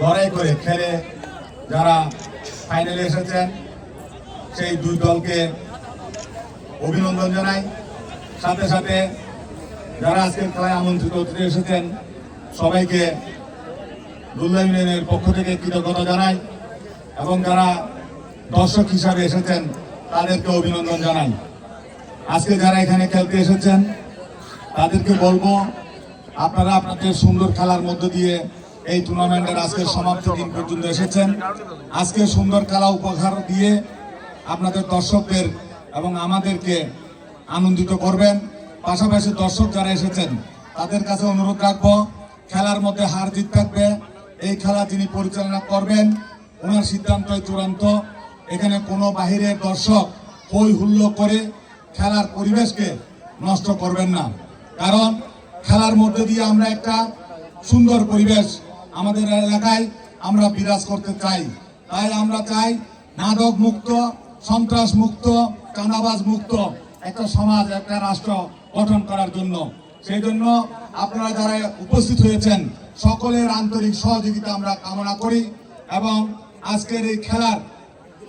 লড়াই করে খেলে যারা ফাইনালে এসেছেন, সেই দুই দলকে অভিনন্দন জানাই। সাথে সাথে যারা আজকের খেলায় আমন্ত্রিত অতিথি এসেছেন, সবাইকে দুল্লা ইউনিয়নের পক্ষ থেকে কৃতজ্ঞতা জানাই এবং যারা দর্শক হিসাবে এসেছেন, তাদেরকে অভিনন্দন জানাই। আজকে যারা এখানে খেলতে এসেছেন, তাদেরকে বলব, আপনারা আপনাদের সুন্দর খেলার মধ্য দিয়ে এই টুর্নামেন্টের আজকের সমাপ্তি দিন পর্যন্ত এসেছেন। আজকে সুন্দর খেলা উপহার দিয়ে আপনাদের দর্শকদের এবং আমাদেরকে আনন্দিত করবেন। পাশাপাশি দর্শক যারা এসেছেন, তাদের কাছে অনুরোধ রাখব, খেলার মধ্যে হার জিত থাকবে। এই খেলা যিনি পরিচালনা করবেন, ওনার সিদ্ধান্তই চূড়ান্ত। এখানে কোনো বাহিরের দর্শক হই হুল্লো করে খেলার পরিবেশকে নষ্ট করবেন না। কারণ খেলার মধ্যে দিয়ে আমরা একটা সুন্দর পরিবেশ আমাদের এলাকায় আমরা বিরাজ করতে চাই। তাই আমরা চাই মাদক মুক্ত, সন্ত্রাস মুক্ত কানাবাজ মুক্ত একটা সমাজ, একটা রাষ্ট্র গঠন করার জন্য। সেই জন্য আপনারা যারা উপস্থিত হয়েছেন, সকলের আন্তরিক সহযোগিতা আমরা কামনা করি এবং আজকের এই খেলার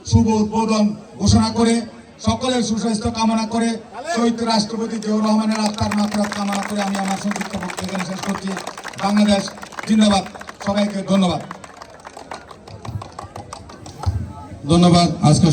শুভ উদ্বোধন ঘোষণা করে সকলের সুস্বাস্থ্য কামনা করে শহীদ রাষ্ট্রপতি জিয়াউর রহমানের আত্মার মাত্রা কামনা করে আমি আমার সংক্ষিপ্ত বক্তব্য শেষ করছি। বাংলাদেশ জিন্দাবাদ। সবাইকে ধন্যবাদ। ধন্যবাদ আজকে